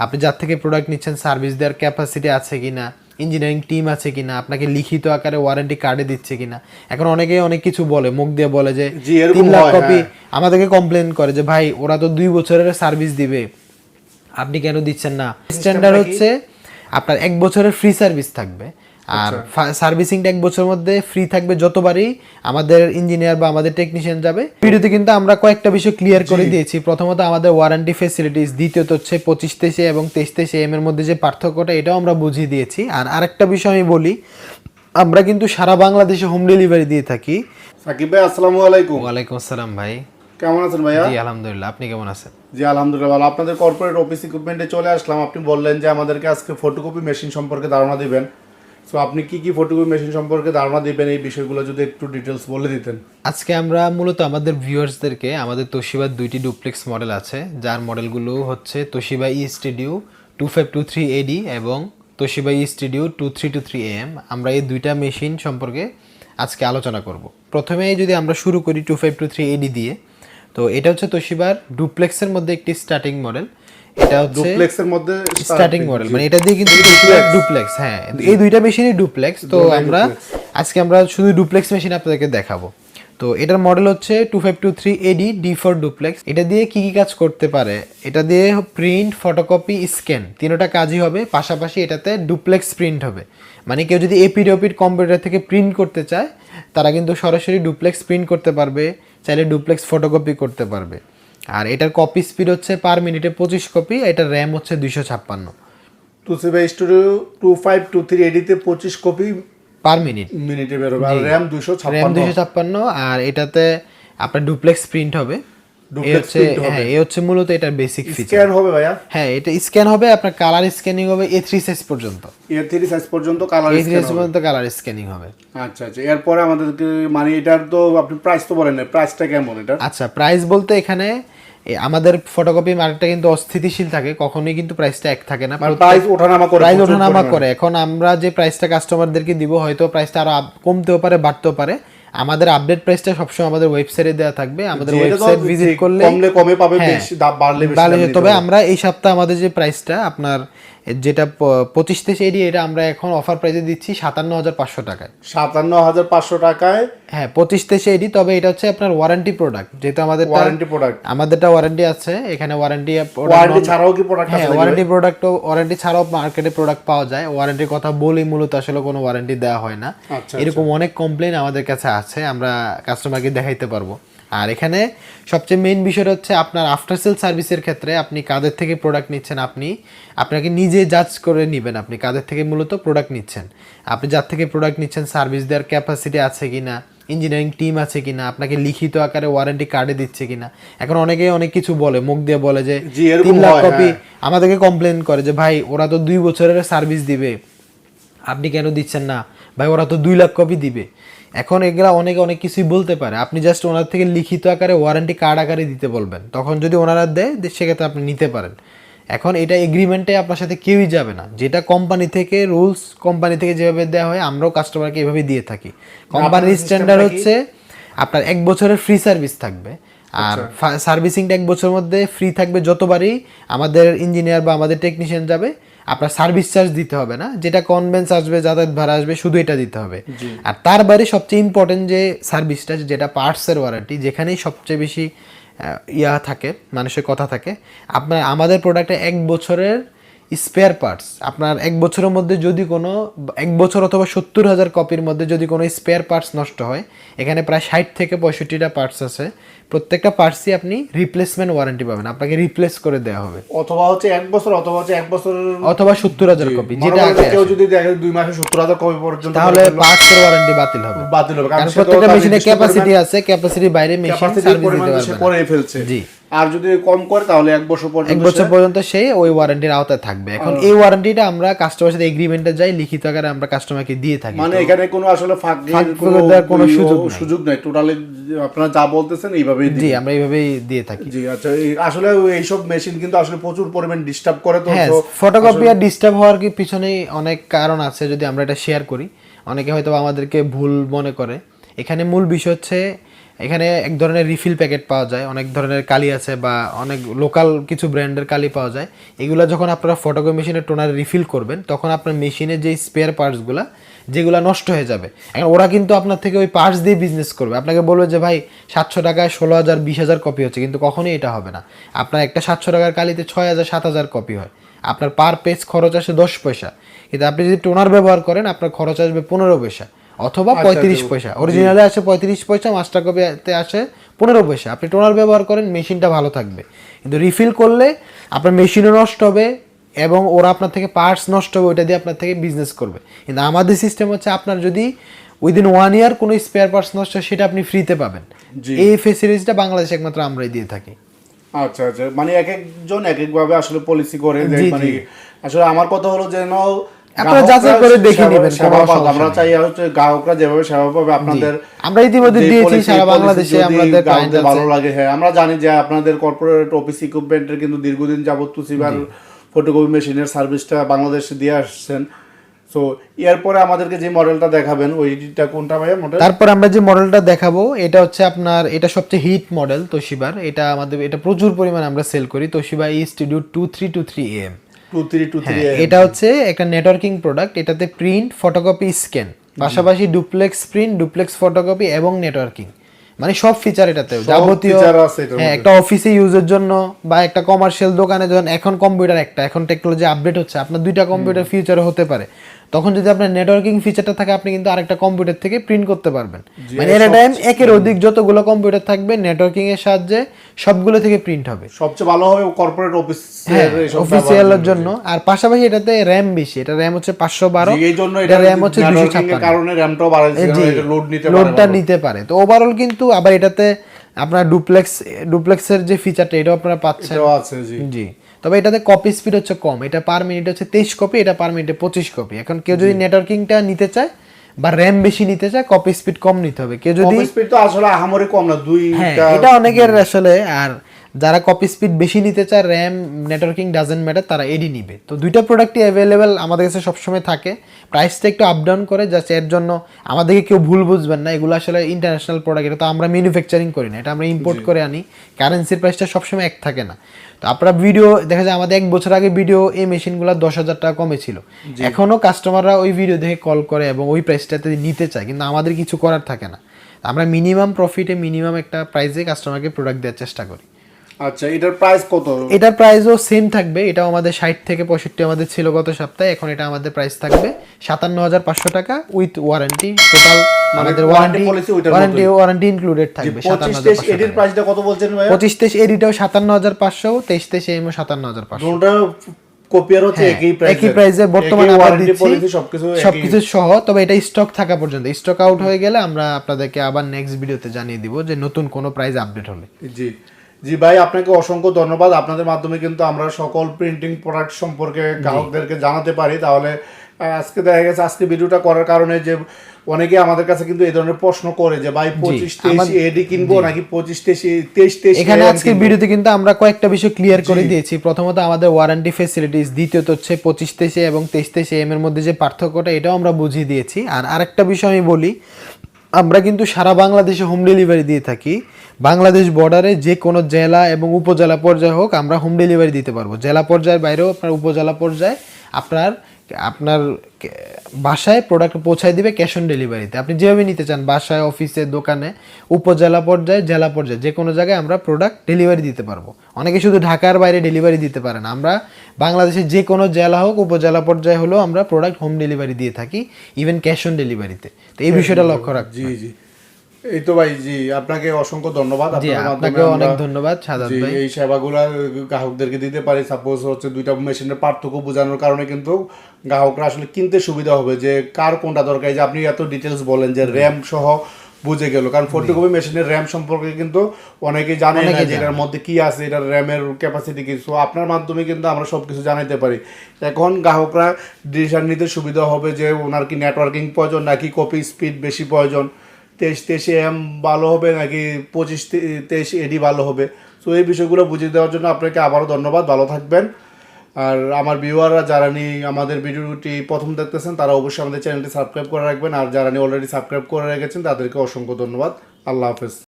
আপনি যার থেকে প্রোডাক্ট নিচ্ছেন সার্ভিস দেওয়ার ক্যাপাসিটি আছে কি না ইঞ্জিনিয়ারিং টিম আছে কিনা আপনাকে লিখিত আকারে ওয়ারেন্টি কার্ডে দিচ্ছে কিনা। এখন অনেকে অনেক কিছু বলে মুখ দিয়ে বলে যে তিন লাখ কপি হ্যাঁ। আমাদেরকে কমপ্লেন করে যে ভাই ওরা তো দুই বছরের সার্ভিস দিবে। আপনি কেন দিচ্ছেন না? স্ট্যান্ডার্ড হচ্ছে আপনার এক বছরের ফ্রি সার্ভিস থাকবে। আর সার্ভিসিংটা এক বছরের মধ্যে ফ্রি থাকবে যতবারই আমাদের ইঞ্জিনিয়ার বা আমাদের টেকনিশিয়ান যাবে। ভিডিওতে কিন্তু আমরা কয়েকটা বিষয় ক্লিয়ার করে দিয়েছি। প্রথমত আমাদের ওয়ারেন্টি ফেসিলিটিস দ্বিতীয়ত হচ্ছে পঁচিশ তেইশে এবং তেইশ তেইশে এম এর মধ্যে যে পার্থক্যটা এটাও আমরা বুঝিয়ে দিয়েছি। আর আরেকটা বিষয় আমি বলি আমরা কিন্তু সারা বাংলাদেশে হোম ডেলিভারি দিয়ে থাকি। সাকিব ভাই আসসালামু আলাইকুম। ওয়ালাইকুম আসসালাম ভাই। কেমন আছেন ভাইয়া? জি আলহামদুলিল্লাহ। আপনি কেমন আছেন? জি আলহামদুলিল্লাহ ভালো। আপনাদের কর্পোরেট অফিস ইকুইপমেন্টে চলে আসলাম। আপনি বললেন যে আমাদেরকে আজকে ফটোকপি মেশিন সম্পর্কে ধারণা দিবেন। সো আপনি কি কি ফটোকপি মেশিন সম্পর্কে ধারণা দিবেন? এই বিষয়গুলো যদি একটু ডিটেলস বলে দিতেন। আজকে আমরা মূলত আমাদের ভিউয়ার্সদেরকে, আমাদের তোশিবার দুইটি ডুপ্লেক্স মডেল আছে, যার মডেলগুলো হচ্ছে Toshiba e studio two five two three AD এবং Toshiba e studio two three two three M আমরা এই দুইটা মেশিন সম্পর্কে আজকে আলোচনা করব। প্রথমে যদি আমরা শুরু করি two five two three AD দিয়ে, তো এটা হচ্ছে তোশিবার ডুপ্লেক্সের মধ্যে একটি স্টার্টিং মডেল এটা হচ্ছে ডুপ্লেক্সের মধ্যে স্টার্টিং মডেল মানে এটা দিয়ে কিন্তু ডুপ্লেক্স হ্যাঁ। এই দুইটা মেশিনই ডুপ্লেক্স তো আমরা আজকে আমরা শুধু ডুপ্লেক্স মেশিন আপনাদেরকে দেখাবো। তো এটার মডেল হচ্ছে two five two three AD D four duplex এটা দিয়ে কি কি কাজ করতে পারে? এটা দিয়ে প্রিন্ট ফটোকপি স্ক্যান তিনোটা কাজই হবে পাশাপাশি এটাতে ডুপ্লেক্স প্রিন্ট হবে। মানে কেউ যদি এপিড ওপিড কম্পিউটার থেকে প্রিন্ট করতে চায় তারা কিন্তু সরাসরি ডুপ্লেক্স প্রিন্ট করতে পারবে চাইলে ডুপ্লেক্স ফটোকপি করতে পারবে। আর এটার কপি স্পিড হচ্ছে পার মিনিটে পঁচিশ কপি এটার র্যাম হচ্ছে দুইশো ছাপ্পান্ন। Two CV studio two five two three এডিতে পঁচিশ কপি পার মিনিট মিনিটে বেরোবে আর র্যাম দুশো র্যাম ছাপ্পান্ন। দুইশো ছাপ্পান্ন আর এটাতে আপনার ডুপ্লেক্স প্রিন্ট হবে। হচ্ছে হ্যাঁ এই হচ্ছে মূলত এটার বেসিক ফিচার স্ক্যান হবে ভাইয়া? হ্যাঁ এটা স্ক্যান হবে আপনার কালার স্ক্যানিং হবে এ থ্রি সাইজ পর্যন্ত। এর থ্রি সাইজ পর্যন্ত কালার এ থ্রি সাইজ পর্যন্ত কালার স্ক্যানিং হবে। আচ্ছা আচ্ছা এরপরে আমাদেরকে মানে এটার তো আপনি প্রাইস তো বলেন না প্রাইসটা কেমন এটার? আচ্ছা প্রাইস বলতে এখানে আমাদের ফটোকপি মার্কেটটা কিন্তু অস্থিতিশীল থাকে কখনোই কিন্তু প্রাইসটা এক থাকে না। মানে প্রাইস ওঠানামা করে প্রাইস ওঠানামা। করে। এখন আমরা যে প্রাইসটা কাস্টমারদেরকে দিব হয়তো প্রাইসটা আরও কমতেও পারে বাড়তেও পারে। আমাদের আপডেট প্রাইসটা সবসময় আমাদের ওয়েবসাইটে দেওয়া থাকবে। আমাদের ওয়েবসাইট ভিজিট করলে কমলে কমে পাবে হ্যাঁ, বেশি দাম বাড়লে তবে আমরা এই সপ্তাহে আমাদের যে প্রাইসটা আপনার যেটা পঁচিশ তেইশ এডি এটা আমরা এখন অফার প্রাইসে দিচ্ছি সাতান্ন হাজার পাঁচশো টাকায়। সাতান্ন হাজার পাঁচশো টাকায়? হ্যাঁ পঁচিশ তেইশ এডি তবে এটা হচ্ছে আপনার ওয়ারেন্টি প্রোডাক্ট যেহেতু আমাদের ওয়ারেন্টি প্রোডাক্ট আমাদেরটা ওয়ারেন্টি আছে এখানে ওয়ারেন্টি ওয়ারেন্টি ছাড়াও কি প্রোডাক্ট হ্যাঁ ওয়ারেন্টি প্রোডাক্টও ওয়ারেন্টি ছাড়াও মার্কেটে প্রোডাক্ট পাওয়া যায়। ওয়ারেন্টির কথা বলি মূলত আসলে কোনো ওয়ারেন্টি দেওয়া হয় না। আচ্ছা, এরকম অনেক কমপ্লেন আমাদের কাছে আছে আমরা কাস্টমারকে দেখাইতে পারব। আর এখানে সবচেয়ে মেইন বিষয়টা হচ্ছে আপনার আফটার সেল সার্ভিসের ক্ষেত্রে আপনি কাদের থেকে প্রোডাক্ট নিচ্ছেন আপনি আপনাকে নিজে জাজ করে নেবেন আপনি কাদের থেকে মূলত প্রোডাক্ট নিচ্ছেন। আপনি যার থেকে প্রোডাক্ট নিচ্ছেন সার্ভিস দেওয়ার ক্যাপাসিটি আছে কিনা ইঞ্জিনিয়ারিং টিম আছে কিনা আপনাকে লিখিত আকারে ওয়ারেন্টি কার্ডে দিচ্ছে কিনা। এখন অনেকে অনেক কিছু বলে মুখ দিয়ে বলে যে তিন লাখ কপি হ্যাঁ। আমাদেরকে কমপ্লেন করে যে ভাই ওরা তো দুই বছরের সার্ভিস দিবে। আপনি কেন দিচ্ছেন না? ভাই ওরা তো দুই লাখ কপি দিবে। এখন এগুলা অনেকে অনেক কিছুই বলতে পারে। আপনি জাস্ট ওনার থেকে লিখিত আকারে ওয়ারেন্টি কার্ড আকারে দিতে বলবেন। তখন যদি ওনারা দেয় সেক্ষেত্রে আপনি নিতে পারেন। এখন এটা এগ্রিমেন্টে আপনার সাথে কেউই যাবে না। যেটা কোম্পানি থেকে রুলস কোম্পানি থেকে যেভাবে দেওয়া হয় আমরাও কাস্টমারকে এভাবে দিয়ে থাকি। কোম্পানির স্ট্যান্ডার্ড হচ্ছে আপনার এক বছরের ফ্রি সার্ভিস থাকবে। আর সার্ভিসিংটা এক বছরের মধ্যে ফ্রি থাকবে যতবারই আমাদের ইঞ্জিনিয়ার বা আমাদের টেকনিশিয়ান যাবে আপনার সার্ভিস চার্জ দিতে হবে না। যেটা কনভেন্স আসবে যাতায়াত ভাড়া আসবে শুধু এটা দিতে হবে। আর তার বাইরে সবচেয়ে ইম্পর্টেন্ট যে সার্ভিসটা যেটা পার্টসের ওয়ারেন্টি যেখানেই সবচেয়ে বেশি ইয়া থাকে মানুষের কথা থাকে আপনার আমাদের প্রোডাক্টে এক বছরের স্পেয়ার পার্টস আপনার এক বছরের মধ্যে যদি কোনো এক বছর অথবা সত্তর হাজার কপির মধ্যে যদি কোনো স্পেয়ার পার্টস নষ্ট হয় এখানে প্রায় ষাট থেকে পঁয়ষট্টিটা পার্টস আছে। প্রত্যেকটা পার্টসই আপনি রিপ্লেসমেন্ট ওয়ারেন্টি পাবেন। আপনাকে রিপ্লেস করে দেওয়া হবে। অথবা হচ্ছে এক বছর অথবা হচ্ছে এক বছর অথবা সত্তর হাজার কপি যেটা আগে কেউ যদি দেখে দুই মাসে সত্তর হাজার কপি পর্যন্ত তাহলে পার্টসের ওয়ারেন্টি বাতিল হবে। বাতিল হবে কারণ প্রত্যেকটা তার মেশিনের ক্যাপাসিটি আছে ক্যাপাসিটির বাইরে মেশিন সার্ভিস দিতে পারবে। করে ফেলছে। জি। আর যদি কম করে তাহলে এক বছর পর্যন্ত এক বছর পর্যন্ত সে ওই ওয়ারেন্টির আওতায় থাকবে। এখন এই ওয়ারেন্টিটা আমরা কাস্টমার সাথে এগ্রিমেন্টে যাই লিখিত আকারে আমরা কাস্টমারকে দিয়ে থাকি। মানে এখানে কোনো আসলে ফাঁক কোনো ইয়ে- সুযোগ। সুযোগ নাই। টোটালি আপনারা যা বলতেছেন এইভাবেই। জি আমরা এইভাবেই দিয়ে থাকি। জি আচ্ছা এই- আসলে এইসব মেশিন কিন্তু আসলে প্রচুর পরিমাণ ডিস্টার্ব করে তো হ্যাঁ তো ফটোকপি আর ডিস্টার্ব হওয়ার কি পিছনে অনেক কারণ আছে যদি আমরা এটা শেয়ার করি। অনেকে হয়তো আমাদেরকে ভুল মনে করে। এখানে মূল বিষয় হচ্ছে এখানে এক ধরনের রিফিল প্যাকেট পাওয়া যায়, অনেক ধরনের কালি আছে বা অনেক লোকাল কিছু ব্র্যান্ডের কালি পাওয়া যায়। এগুলো যখন আপনারা ফটোকপি মেশিনে টোনার রিফিল করবেন, তখন আপনার মেশিনে যে স্পেয়ার পার্টসগুলো যেগুলো নষ্ট হয়ে যাবে। এখন ওরা কিন্তু আপনার থেকে ওই পার্টস দিয়ে বিজনেস করবে। আপনাকে বলবে যে, ভাই, সাতশো টাকায় ষোলো হাজার, বিশ হাজার কপি হচ্ছে। কিন্তু কখনোই এটা হবে না। আপনার একটা সাতশো টাকার কালিতে ছয় হাজার, সাত হাজার কপি হয়। আপনার পার পেজ খরচ আসে দশ পয়সা। কিন্তু আপনি যদি টোনার ব্যবহার করেন, আপনার খরচ আসবে পনেরো পয়সা। অথবা পঁয়ত্রিশ পয়সা। অরিজিনালে আসে পঁয়ত্রিশ পয়সা মাস্টার কপিতে আসে পনেরো পয়সা। আপনি টোনার ব্যবহার করেন মেশিনটা ভালো থাকবে। কিন্তু রিফিল করলে আপনার মেশিনও নষ্ট হবে এবং ওরা আপনার থেকে পার্টস নষ্ট হবে ওইটা দিয়ে আপনার থেকে বিজনেস করবে। কিন্তু আমাদের সিস্টেম হচ্ছে আপনার যদি উইদিন ওয়ান ইয়ার কোনো স্পেয়ার পার্টস নষ্ট হয়, সেটা আপনি ফ্রিতে পাবেন। এই ফেসিলিটিসটা বাংলাদেশে একমাত্র আমরাই দিয়ে থাকি। আচ্ছা আচ্ছা। মানে এক একজন এক একভাবে আসলে পলিসি করে মানে আসলে আমার কথা হলো যেন আপনারা যাচাই করে দেখে নেবেন, আমরা চাই হচ্ছে গ্রাহকরা যেভাবে সেবা পাবে আপনাদের আমরা ইতিমধ্যে দিয়েছি সারা বাংলাদেশে আমাদের গ্রাহকদের ভালো লাগে হ্যাঁ আমরা জানি যে আপনাদের কর্পোরেট অফিস ইকুইপমেন্টের কিন্তু দীর্ঘদিন যাবত তুসিবার ফটোকপি মেশিনের সার্ভিসটা বাংলাদেশে দিয়ে আসছেন। সো এরপরে আমাদেরকে যে মডেলটা দেখাবেন ওইটা কোনটা ভাইয়া মডেল তারপর আমরা যে মডেলটা দেখাবো এটা হচ্ছে আপনার এটা সবচেয়ে হিট মডেল তোশিবার এটা আমাদের এটা প্রচুর পরিমাণে আমরা সেল করি Toshiba e studio two three two three M এটা হচ্ছে একটা নেটওয়ার্কিং প্রোডাক্ট এটাতে প্রিন্ট ফটোকপি স্ক্যান পাশাপাশি ডুপ্লেক্স প্রিন্ট ডুপ্লেক্স ফটোকপি এবং নেটওয়ার্কিং মানে সব ফিচার এটাতে যাবতীয় হ্যাঁ একটা অফিসে ইউজের জন্য বা একটা কমার্শিয়াল দোকানে যখন এখন কম্পিউটার একটা এখন টেকনোলজি আপডেট হচ্ছে আপনার দুইটা কম্পিউটার ফিউচারে হতে পারে। তখন যদি আপনার নেটওয়ার্কিং ফিচারটা থাকে আপনি কিন্তু আরেকটা কম্পিউটার থেকে প্রিন্ট করতে পারবেন। মানে এর টাইম একের অধিক যতগুলো কম্পিউটার থাকবে নেটওয়ার্কিং এর সাহায্যে সবগুলো থেকে প্রিন্ট হবে। সবচেয়ে ভালো হবে কর্পোরেট অফিস অফিসিয়ালের জন্য। আর পাশাপাশি এটাতে র্যাম বেশি এটা র্যাম হচ্ছে পাঁচশো বারো এই জন্য এটা র্যাম হচ্ছে দুশো ছাপ্পান্ন। কারণে র্যামটাও বাড়াইছে জি এটা লোড নিতে পারে লোডটা নিতে পারে। তো ওভারঅল কিন্তু আবার এটাতে আপনার ডুপ্লেক্স ডুপ্লেক্সের যে ফিচারটা এটাও আপনারা পাচ্ছেন। এটাও আছে জি। জি। তবে এটাতে কপি স্পিড হচ্ছে কম। এটা পার মিনিট হচ্ছে তেইশ কপি এটা পার মিনিটে পঁচিশ কপি এখন কেউ যদি নেটওয়ার্কিংটা নিতে চায় বা র্যাম বেশি নিতে চায় কপি স্পিড কম নিতে হবে। কেউ যদি স্পিড তো আসলে আহামরি কম না হ্যাঁ দুইটা এটা অনেকের আসলে আর যারা কপি স্পিড বেশি নিতে চায় র্যাম নেটওয়ার্কিং ডাজেন্ট ম্যাটার তারা এডি নিবে। তো দুইটা প্রোডাক্টই অ্যাভেলেবেল আমাদের কাছে সবসময় থাকে। প্রাইসটা একটু আপ ডাউন করে জাস্ট এর জন্য আমাদেরকে কেউ ভুল বুঝবেন না এগুলো আসলে ইন্টারন্যাশনাল প্রোডাক্ট এটা তো আমরা ম্যানুফ্যাকচারিং করি না এটা আমরা ইম্পোর্ট করে আনি। কারেন্সির প্রাইসটা সবসময় এক থাকে না। তো আপনারা ভিডিও দেখা যায় আমাদের এক বছর আগে ভিডিও এই মেশিনগুলো দশ হাজার টাকা কমে ছিল। এখনও কাস্টমাররা ওই ভিডিও দেখে কল করে এবং ওই প্রাইসটাতে নিতে চায় কিন্তু আমাদের কিছু করার থাকে না। আমরা মিনিমাম প্রফিটে মিনিমাম একটা প্রাইসে কাস্টমারকে প্রোডাক্ট দেওয়ার চেষ্টা করি। আচ্ছা এটার প্রাইস কত? এটার প্রাইসও সেম থাকবে এটাও আমাদের ষাট থেকে পঁয়ষট্টি আমাদের ছিল গত সপ্তাহে এখন এটা আমাদের প্রাইস থাকবে সাতান্ন হাজার পাঁচশো টাকা উইথ ওয়ারেন্টি টোটাল আমাদের ওয়ারেন্টি ওয়ারেন্টি ওয়ারেন্টি ইনক্লুডেড থাকবে পঁচিশ তেইশ এটির প্রাইসটা কত বলছেন ভাই পঁচিশ তেইশ এডিটাও সাতান্ন হাজার পাঁচশো তেইশ তেইশ এমও সাতান্ন হাজার পাঁচশো। কপিয়ার হচ্ছে একই প্রাইস একই প্রাইসে বর্তমানে আমরা দিচ্ছি সবকিছু সবকিছু সহ তবে এটা স্টক থাকা পর্যন্ত। স্টক আউট হয়ে গেলে আমরা আপনাদেরকে আবার নেক্সট ভিডিওতে জানিয়ে দিব যে নতুন কোনো প্রাইস আপডেট হলে। জি। জি ভাই আপনাকে অসংখ্য ধন্যবাদ। আপনাদের মাধ্যমে কিন্তু আমরা সকল প্রিন্টিং প্রোডাক্ট সম্পর্কে গ্রাহকদেরকে জানাতে পারি। তাহলে আজকে দেখা গেছে আজকে ভিডিওটা করার কারণে যে অনেকে আমাদের কাছে কিন্তু এই ধরনের প্রশ্ন করে যে ভাই পঁচিশ তেইশ এডি কিনবো নাকি পঁচিশ তেইশ তেইশ তেইশ এখানে আজকের ভিডিওতে কিন্তু আমরা কয়েকটা বিষয় ক্লিয়ার করে দিয়েছি। প্রথমত আমাদের ওয়ারেন্টি ফেসিলিটিস দ্বিতীয়ত হচ্ছে পঁচিশ তেইশে এবং তেইশ তেইশে এম এর মধ্যে যে পার্থক্যটা এটাও আমরা বুঝিয়ে দিয়েছি। আর আরেকটা বিষয় আমি বলি আমরা কিন্তু সারা বাংলাদেশে হোম ডেলিভারি দিয়ে থাকি। বাংলাদেশ বর্ডারে যে কোনো জেলা এবং উপজেলা পর্যায়ে হোক আমরা হোম ডেলিভারি দিতে পারব। জেলা পর্যায়ের বাইরেও আপনার উপজেলা পর্যায়ে আপনার আপনার বাসায় প্রোডাক্ট পৌঁছায় দিবে ক্যাশ অন ডেলিভারিতে আপনি যেভাবে নিতে চান বাসায় অফিসে দোকানে উপজেলা পর্যায়ে জেলা পর্যায়ে যে কোনো জায়গায় আমরা প্রোডাক্ট ডেলিভারি দিতে পারব। অনেকে শুধু ঢাকার বাইরে ডেলিভারি দিতে পারেন না। আমরা বাংলাদেশের যে কোনো জেলা হোক উপজেলা পর্যায়ে হলেও আমরা প্রোডাক্ট হোম ডেলিভারি দিয়ে থাকি ইভেন ক্যাশ অন ডেলিভারিতে তো। এই বিষয়টা লক্ষ্য রাখ জি জি। এই তো ভাই জি আপনাকে অসংখ্য ধন্যবাদ। আপনাকেও অনেক ধন্যবাদ সাদাত ভাই। এই সেবাগুলা গ্রাহকদেরকে দিতে পারি। সাপোজ হচ্ছে দুইটা মেশিনের পার্থক্য বোঝানোর কারণে কিন্তু গ্রাহকরা আসলে কিনতে সুবিধা হবে যে কার কোনটা দরকার। যে আপনি এত ডিটেলস বলেন যে র্যাম সহ বুঝে গেল কারণ ফটোকপি মেশিনের র্যাম সম্পর্কে কিন্তু অনেকেই জানে না যে এটার মধ্যে কি আছে এটার র্যামের ক্যাপাসিটি কি। সো আপনার মাধ্যমে কিন্তু আমরা সব কিছু জানাইতে পারি। এখন গ্রাহকরা ডিসিশন নিতে সুবিধা হবে যে ওনার কি নেটওয়ার্কিং প্রয়োজন নাকি কপি স্পিড বেশি প্রয়োজন। তেইশ, তেইশে এম ভালো হবে নাকি পঁচিশ তেইশ এডি ভালো হবে? সো এই বিষয়গুলো বুঝিয়ে দেওয়ার জন্য আপনাকে আবারও ধন্যবাদ। ভালো থাকবেন। আর আমার ভিউয়াররা যারা নি আমাদের ভিডিওটি প্রথম দেখতেছেন, তারা অবশ্যই আমাদের চ্যানেলটি সাবস্ক্রাইব করে রাখবেন। আর যারা নি অলরেডি সাবস্ক্রাইব করে রেখেছেন, তাদেরকে অসংখ্য ধন্যবাদ। আল্লাহ হাফেজ।